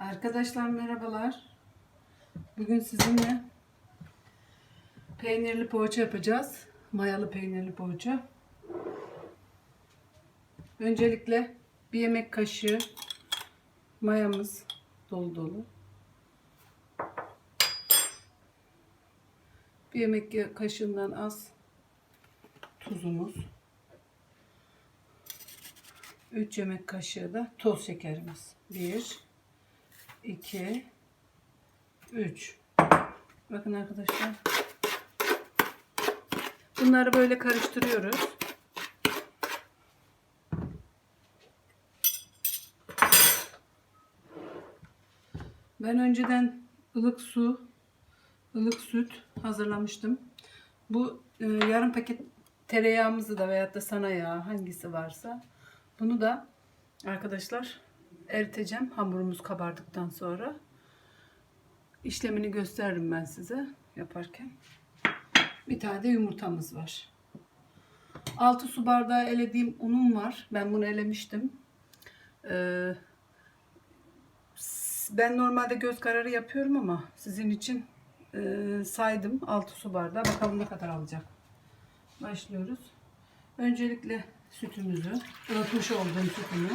Arkadaşlar merhabalar. Bugün sizinle peynirli poğaça yapacağız. Mayalı peynirli poğaça. Öncelikle bir yemek kaşığı mayamız dolu dolu. Bir yemek kaşığından az tuzumuz. 3 yemek kaşığı da toz şekerimiz. 1 2 3 Bakın arkadaşlar. Bunları böyle karıştırıyoruz. Ben önceden ılık su, ılık süt hazırlamıştım. Bu e, yarım paket tereyağımızı da veyahut da sana yağı hangisi varsa bunu da arkadaşlar eriteceğim hamurumuz kabardıktan sonra. İşlemini gösteririm ben size yaparken. Bir tane de yumurtamız var. 6 su bardağı elediğim unum var. Ben bunu elemiştim. Ee, ben normalde göz kararı yapıyorum ama sizin için e, saydım 6 su bardağı. Bakalım ne kadar alacak. Başlıyoruz. Öncelikle sütümüzü, ılıtmış olduğum sütümü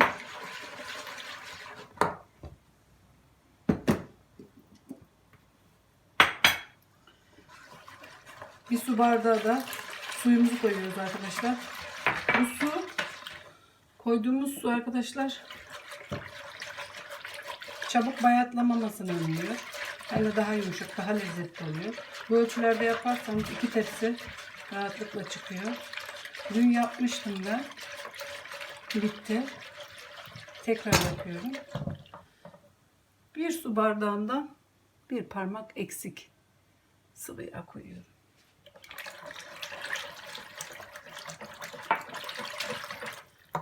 bir su bardağı da suyumuzu koyuyoruz arkadaşlar. Bu su koyduğumuz su arkadaşlar çabuk bayatlamamasını önlüyor. De daha yumuşak, daha lezzetli oluyor. Bu ölçülerde yaparsanız iki tepsi rahatlıkla çıkıyor. Dün yapmıştım ben. Bitti. Tekrar yapıyorum. Bir su bardağından bir parmak eksik sıvı yağ koyuyorum.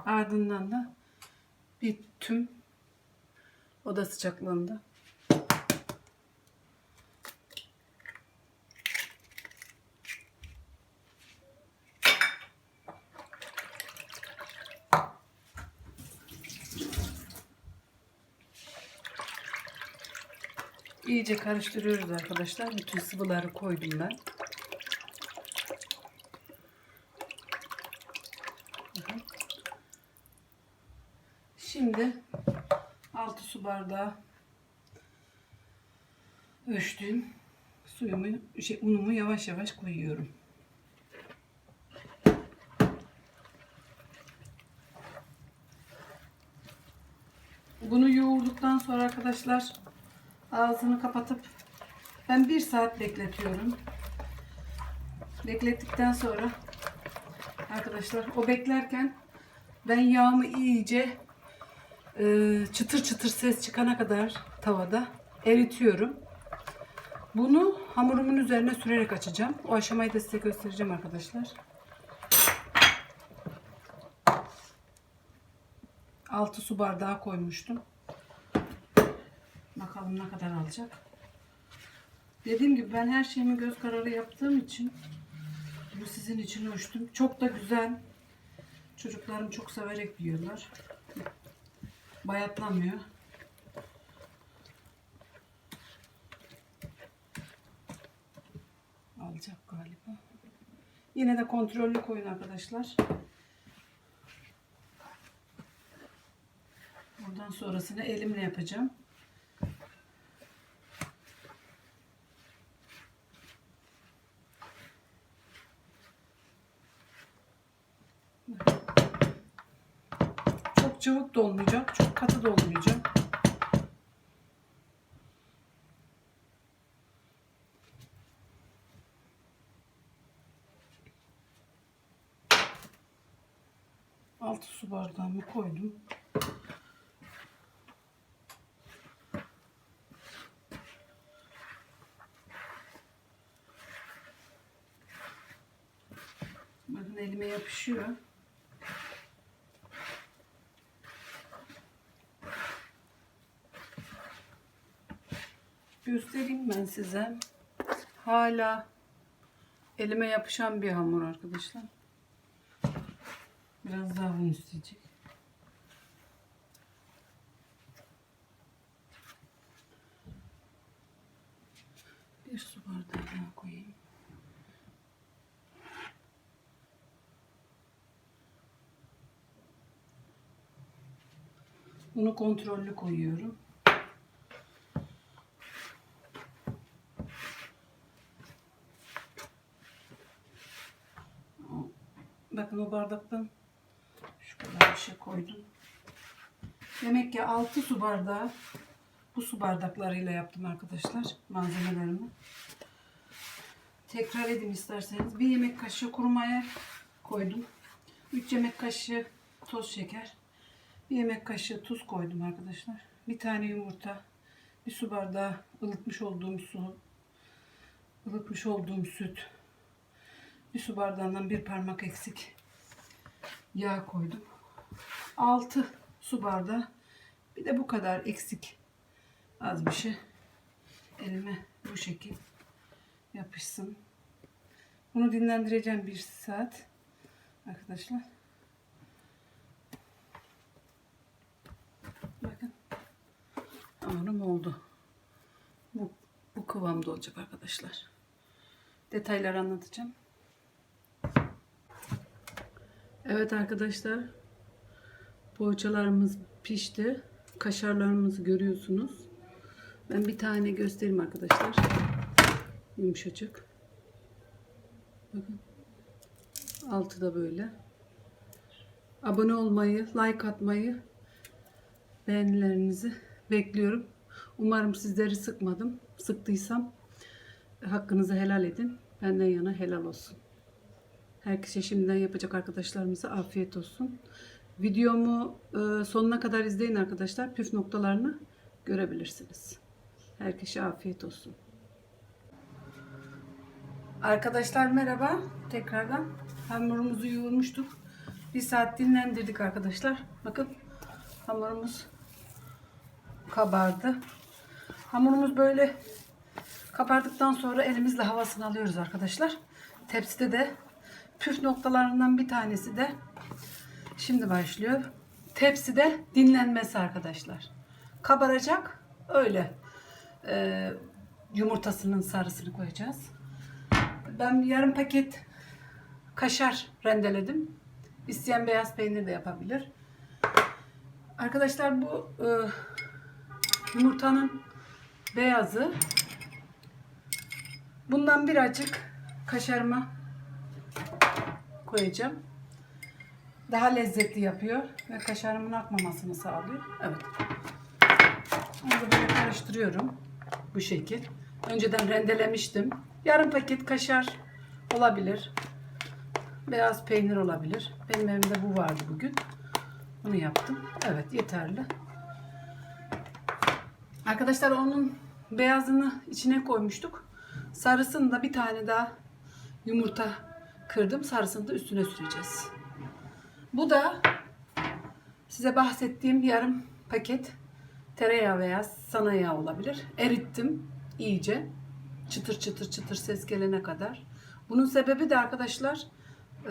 Ardından da bir tüm oda sıcaklığında iyice karıştırıyoruz arkadaşlar. Bütün sıvıları koydum ben. Bakın. Şimdi 6 su bardağı ölçtüğüm suyumu, şey, unumu yavaş yavaş koyuyorum. Bunu yoğurduktan sonra arkadaşlar ağzını kapatıp ben bir saat bekletiyorum. Beklettikten sonra arkadaşlar o beklerken ben yağımı iyice çıtır çıtır ses çıkana kadar tavada eritiyorum. Bunu hamurumun üzerine sürerek açacağım. O aşamayı da size göstereceğim arkadaşlar. Altı su bardağı koymuştum. Bakalım ne kadar alacak. Dediğim gibi ben her şeyimi göz kararı yaptığım için bu sizin için ölçtüm. Çok da güzel. Çocuklarım çok severek yiyorlar. Bayatlamıyor. Alacak galiba. Yine de kontrollü koyun arkadaşlar. Buradan sonrasını elimle yapacağım. Çok cıvık da olmayacak, çok katı da olmayacak. Altı su bardağımı koydum. Bakın elime yapışıyor. göstereyim ben size. Hala elime yapışan bir hamur arkadaşlar. Biraz daha un isteyecek. Bir su bardağı daha koyayım. Bunu kontrollü koyuyorum. Bardaktan şu kadar bir şey koydum. Demek ki 6 su bardağı bu su bardaklarıyla yaptım arkadaşlar malzemelerimi. Tekrar edin isterseniz. Bir yemek kaşığı kuru maya koydum. 3 yemek kaşığı toz şeker. Bir yemek kaşığı tuz koydum arkadaşlar. Bir tane yumurta. Bir su bardağı ılıtmış olduğum su. ılıtmış olduğum süt. Bir su bardağından bir parmak eksik yağ koydum. 6 su bardağı. Bir de bu kadar eksik az bir şey. Elime bu şekil yapışsın. Bunu dinlendireceğim bir saat. Arkadaşlar. Bakın. Hamurum oldu. Bu, bu kıvamda olacak arkadaşlar. Detayları anlatacağım. Evet arkadaşlar. Poğaçalarımız pişti. Kaşarlarımızı görüyorsunuz. Ben bir tane göstereyim arkadaşlar. Yumuşacık. Bakın. Altı da böyle. Abone olmayı, like atmayı, beğenilerinizi bekliyorum. Umarım sizleri sıkmadım. Sıktıysam hakkınızı helal edin. Benden yana helal olsun. Herkese şimdiden yapacak arkadaşlarımıza afiyet olsun. Videomu e, sonuna kadar izleyin arkadaşlar. Püf noktalarını görebilirsiniz. Herkese afiyet olsun. Arkadaşlar merhaba. Tekrardan hamurumuzu yoğurmuştuk. Bir saat dinlendirdik arkadaşlar. Bakın hamurumuz kabardı. Hamurumuz böyle kabardıktan sonra elimizle havasını alıyoruz arkadaşlar. Tepside de püf noktalarından bir tanesi de şimdi başlıyor. Tepside dinlenmesi arkadaşlar. Kabaracak öyle e, yumurtasının sarısını koyacağız. Ben yarım paket kaşar rendeledim. İsteyen beyaz peynir de yapabilir. Arkadaşlar bu e, yumurtanın beyazı. Bundan birazcık kaşarıma koyacağım. Daha lezzetli yapıyor ve kaşarımın akmamasını sağlıyor. Evet. Onu da böyle karıştırıyorum. Bu şekil. Önceden rendelemiştim. Yarım paket kaşar olabilir. Beyaz peynir olabilir. Benim evimde bu vardı bugün. Bunu yaptım. Evet yeterli. Arkadaşlar onun beyazını içine koymuştuk. Sarısını da bir tane daha yumurta kırdım. Sarısını da üstüne süreceğiz. Bu da size bahsettiğim yarım paket tereyağı veya sana yağ olabilir. Erittim iyice. Çıtır çıtır çıtır ses gelene kadar. Bunun sebebi de arkadaşlar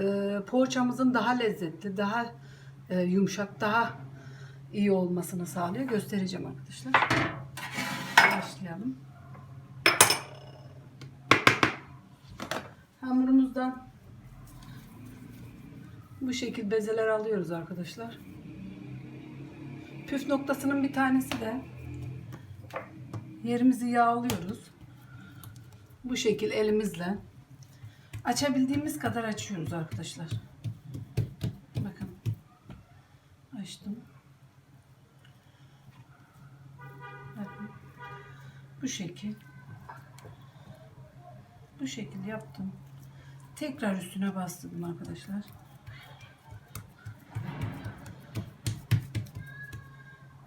e, poğaçamızın daha lezzetli, daha e, yumuşak, daha iyi olmasını sağlıyor. Göstereceğim arkadaşlar. Başlayalım. Hamurumuzdan bu şekil bezeler alıyoruz arkadaşlar. Püf noktasının bir tanesi de yerimizi yağlıyoruz. Bu şekil elimizle açabildiğimiz kadar açıyoruz arkadaşlar. Bakın. Açtım. Bu şekil. Bu şekil yaptım. Tekrar üstüne bastırdım arkadaşlar.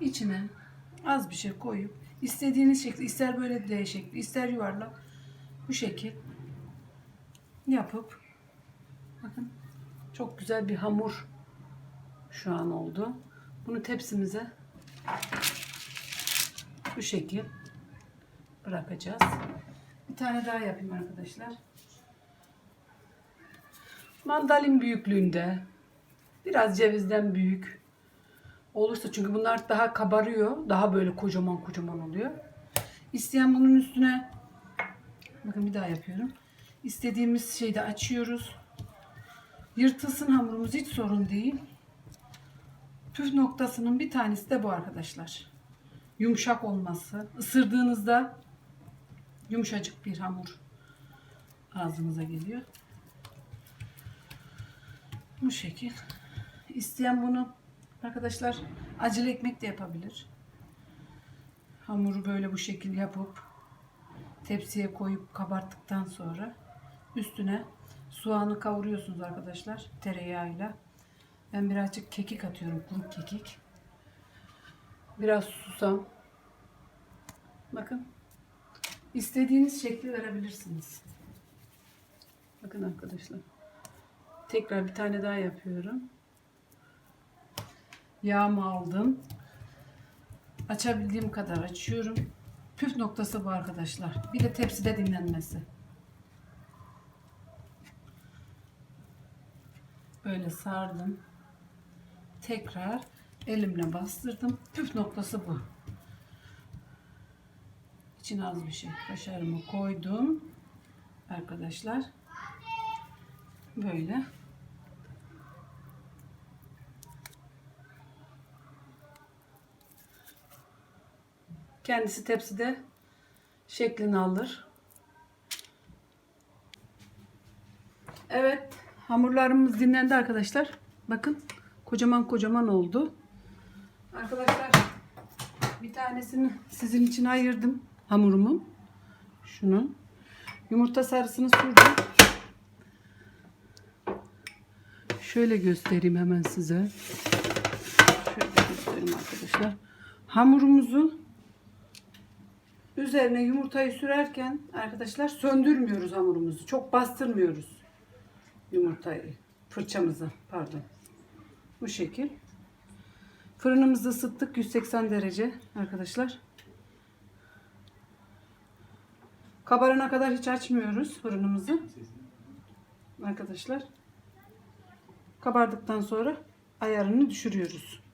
İçine az bir şey koyup istediğiniz şekilde ister böyle D şekli ister yuvarlak bu şekil yapıp bakın çok güzel bir hamur şu an oldu. Bunu tepsimize bu şekil bırakacağız. Bir tane daha yapayım arkadaşlar. Mandalin büyüklüğünde biraz cevizden büyük olursa çünkü bunlar daha kabarıyor. Daha böyle kocaman kocaman oluyor. İsteyen bunun üstüne Bakın bir daha yapıyorum. İstediğimiz şeyde açıyoruz. Yırtılsın hamurumuz hiç sorun değil. Püf noktasının bir tanesi de bu arkadaşlar. Yumuşak olması. Isırdığınızda yumuşacık bir hamur ağzınıza geliyor. Bu şekil. İsteyen bunu arkadaşlar acılı ekmek de yapabilir. Hamuru böyle bu şekil yapıp tepsiye koyup kabarttıktan sonra üstüne soğanı kavuruyorsunuz arkadaşlar tereyağıyla. Ben birazcık kekik atıyorum, kuru kekik. Biraz susam. Bakın. İstediğiniz şekli verebilirsiniz. Bakın arkadaşlar. Tekrar bir tane daha yapıyorum. Yağımı aldım. Açabildiğim kadar açıyorum. Püf noktası bu arkadaşlar. Bir de tepside dinlenmesi. Böyle sardım. Tekrar elimle bastırdım. Püf noktası bu. İçine az bir şey. Kaşarımı koydum. Arkadaşlar. Böyle. Kendisi tepside şeklini alır. Evet, hamurlarımız dinlendi arkadaşlar. Bakın, kocaman kocaman oldu. Arkadaşlar, bir tanesini sizin için ayırdım hamurumu. Şunu. Yumurta sarısını sürdüm. Şöyle göstereyim hemen size. Şöyle göstereyim arkadaşlar. Hamurumuzu üzerine yumurtayı sürerken arkadaşlar söndürmüyoruz hamurumuzu. Çok bastırmıyoruz yumurtayı. Fırçamızı pardon. Bu şekil. Fırınımızı ısıttık 180 derece arkadaşlar. Kabarana kadar hiç açmıyoruz fırınımızı. Arkadaşlar. Kabardıktan sonra ayarını düşürüyoruz.